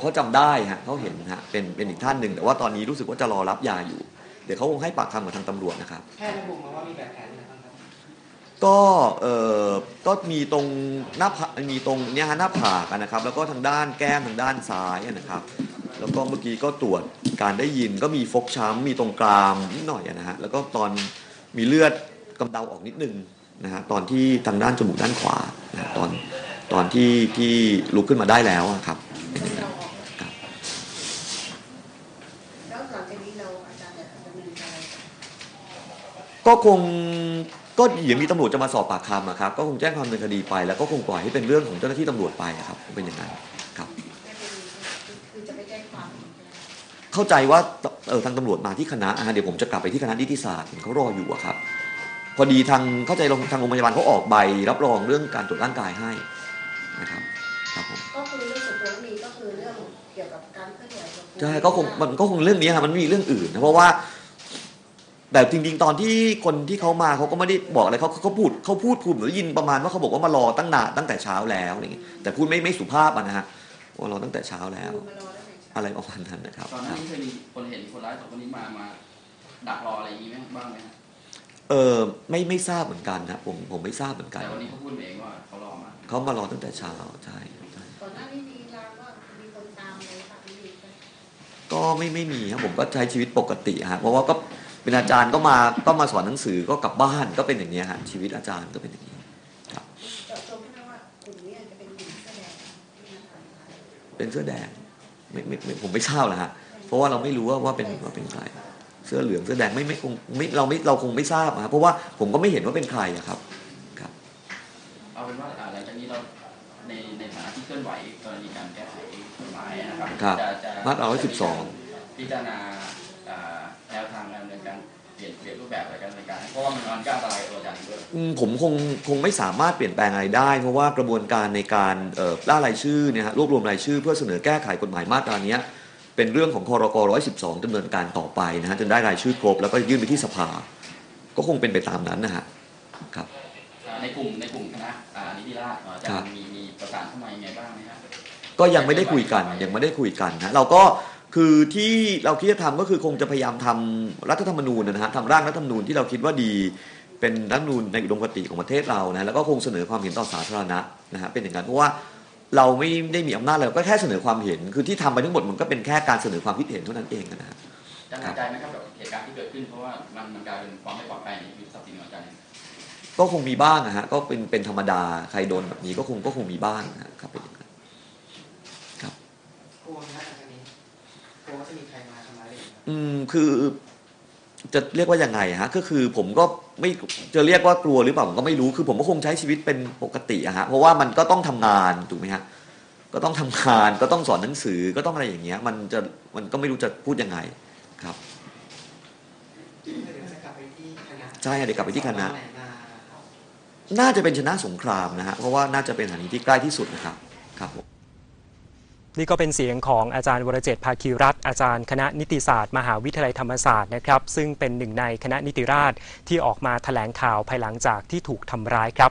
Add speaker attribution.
Speaker 1: บอกเขาจำได้ฮะเขาเห็นฮะเป็นเป็นอีกท่านหนึ่งแต่ว่าตอนนี้รู้สึกว่าจะรอรับยาอยู่ เดี๋ยวเขาคงให้ปากคำกับทางตำรวจนะครับ
Speaker 2: แพทย์ระบุมาว่ามีแบบแผลอะไรบ้างครับ
Speaker 1: ก็เอ่อก็มีตรงหน้าผากมีตรงเนี่ยฮะหน้าผากอะนะครับ แล้วก็ทางด้านแก้มทางด้านซ้ายอะนะครับ แล้วก็เมื่อกี้ก็ตรวจการได้ยินก็มีฟกช้ำมีตรงกรามนิดหน่อยอะนะฮะแล้วก็ตอนมีเลือดกำเดาออกนิดนึงนะฮะตอนที่ทางด้านจมูกด้านขวานะฮะตอนตอนที่ที่ลุกขึ้นมาได้แล้วอะครับเป็นอย่างนั้น
Speaker 3: แล้วหลังจากนี้เราอาจารย์จะดำเนิน การอะไรต่อ
Speaker 1: ก็คงก็เดี๋ยวมีตำรวจจะมาสอบปากคำอะครับ ก็คงแจ้งความดำเนินคดีไป แล้วก็คงปล่อยให้เป็นเรื่องของเจ้าหน้าที่ตำรวจไปอะครับเป็นอย่างนั้นครับ
Speaker 3: ไม่เป็นคือจะไปแจ้งความใช่ไหม
Speaker 1: เข้าใจว่าเออทางตำรวจมาที่คณะอะเดี๋ยวผมจะกลับไปที่คณะนิติศาสตร์เห็นเขารออยู่อะครับ พอดีทางเข้าใจทางโรงพยาบาลเขาออกใบ รับรองเรื่องการตรวจร่างกายให้นะครับครับผม
Speaker 3: ก็คือเรื่องส่วนตัวมีก็คือเรื่องเกี่ยวกับการเคลื่อนไหวของ
Speaker 1: ใช่ก็คงมันก็คงเรื่องนี้ครับมันไม่มีเรื่องอื่นนะเพราะว่า แต่จริงๆ ตอนที่คนที่เขามาเขาก็ไม่ได้บอกอะไรเขาเขาเขาพูดเขาพูดพูดเหมือนได้ยินประมาณว่าเขาบอกว่ามารอตั้งนานตั้งแต่เช้าแล้วอะไรอย่างเงี้ยแต่พูดไม่ไม่สุภาพอะนะฮะว่ารอตั้งแต่เช้าแล้ว
Speaker 3: คือมารอได้ไหม
Speaker 1: อะไรประมาณนั้นนะครับ
Speaker 4: ตอนหน้านี้เคยมีคนเห็นคนร้ายสองคนนี้มามาดักรออะไรอย่างนี้ไหมบ้างไหมฮะ
Speaker 1: เออไม่ไม่ทราบเหมือนกันนะผมผมไม่ทราบเหมือนกัน
Speaker 4: แต่วันนี้เขาพูดเองว่าเขารอมา
Speaker 1: เขามารอตั้งแต่เช้าใช่ใช่
Speaker 3: ก่อนหน้านี้มีรางว่ามีคนตามเลยค่ะมีไหม
Speaker 1: ก็ไม่ไม่มีครับผมก็ใช้ชีวิตปกติฮะเพราะว่าก็ เป็นอาจารย์ก็มาก็มาสอนหนังสือก็กลับบ้านก็เป็นอย่างนี้ยฮะชีวิตอาจารย์ก็เป็นอย่างนี้
Speaker 3: เจาะจงแค่ว่ากลุ่มนี้อาจจะเป็นกลุ่มแสดงที่มาทำอะไร
Speaker 1: เป็นเสื้อแดงไม่ไม่ไม่ผมไม่ทราบนะฮะเพราะว่าเราไม่รู้ว่าว่าเป็นว่าเป็นใครเสื้อเหลืองเสื้อแดงไม่ไม่คงไม่เราไม่เราคงไม่ทราบนะเพราะว่าผมก็ไม่เห็นว่าเป็นใครอะครับครับ
Speaker 4: เอาเป็นว่าอ่าหลังจากนี้เราในในฐานะที่เคลื่อนไหวกรณีการแก้ไขกฎหมายนะครับ
Speaker 1: ครับ
Speaker 4: จะจะ
Speaker 1: มาตรา112
Speaker 4: พิจารณา ลี่ยนเปลี่ยนรูปแบบอะไรการดำเนินการเพราะว่ามันมันก็อันตรายกับตัวอาจารย์ด้วย
Speaker 1: อืมผมคงคงไม่สามารถเปลี่ยนแปลงอะไรได้ เพราะว่ากระบวนการในการเอ่อล่ารายชื่อเนี่ยฮะรวบรวมรายชื่อ เพื่อเสนอแก้ไขกฎหมายมาตราเนี้ยเป็นเรื่องของคอรก112ดำเนินการต่อไปนะฮะจนได้รายชื่อครบแล้วก็ยื่นไปที่สภา ก็คงเป็นไปตามนั้นนะฮะครับ
Speaker 4: อ่าในกลุ่มในกลุ่มคณะอ่านิติราษฎร์อาจา
Speaker 1: ครั
Speaker 4: ร
Speaker 1: บ
Speaker 4: ย์มีมีประสานเข้ามายังไงบ้างไหมครับ
Speaker 1: ก็ยังไม่ได้คุยกันยังไม่ได้คุยกันนะเราก็ คือที่เราคิดจะทำก็คือคงจะพยายามทำรัฐธรรมนูญนะฮะทำร่างรัฐธรรมนูญที่เราคิดว่าดี เป็นรัฐธรรมนูญในอุดมคติของประเทศเรานะแล้วก็คงเสนอความเห็นต่อสาธารณะนะฮะเป็นอย่างนั้นเพราะว่าเราไม่ได้มีอำนาจอะไรเราก็แค่เสนอความเห็น คือที่ทำไปทั้งหมดมันก็เป็นแค่การเสนอความคิดเห็นเท่านั้นเองนะฮะ
Speaker 4: อาจารย์หนักใจไหมครับกับเหตุการณ์ที่เกิดขึ้นเพราะว่ามันมันกลายเป็นความไม่ปลอดภัยในชีวิตทรัพย์สินของอาจารย์
Speaker 1: ก็คงมีบ้างนะฮะก็เป็นเป็นธรรมดาใครโดนแบบนี้ก็คงก็คงมีบ้างนะครับ
Speaker 2: คือ
Speaker 1: จะเรียกว่ายังไงฮะก็คือผมก็ไม่จะเรียกว่ากลัวหรือเปล่าผมก็ไม่รู้คือผมก็คงใช้ชีวิตเป็นปกติอะฮะเพราะว่ามันก็ต้องทำงานถูกไหมฮะก็ต้องทำงานก็ต้องสอนหนังสือก็ต้องอะไรอย่างเงี้ย มันจะมันก็ไม่รู้จะพูดยังไงครับ
Speaker 2: เดี๋ยวจะกลับไปที่คณะ
Speaker 1: ใช่เดี๋ยวกลับไปที่คณะ
Speaker 2: สอบไหนมา
Speaker 1: น่าจะเป็นชนะสงครามนะฮะเพราะว่าน่าจะเป็นสถานีที่ใกล้ที่สุดนะครับครับผม
Speaker 5: นี่ก็เป็นเสียงของอาจารย์วรเจตภาคีรัตอาจารย์คณะนิติศาสตร์มหาวิทยาลัยธรรมศาสตร์นะครับ ซึ่งเป็นหนึ่งในคณะนิติราษฎรที่ออกมาแถลงข่าวภายหลังจากที่ถูกทำร้ายครับ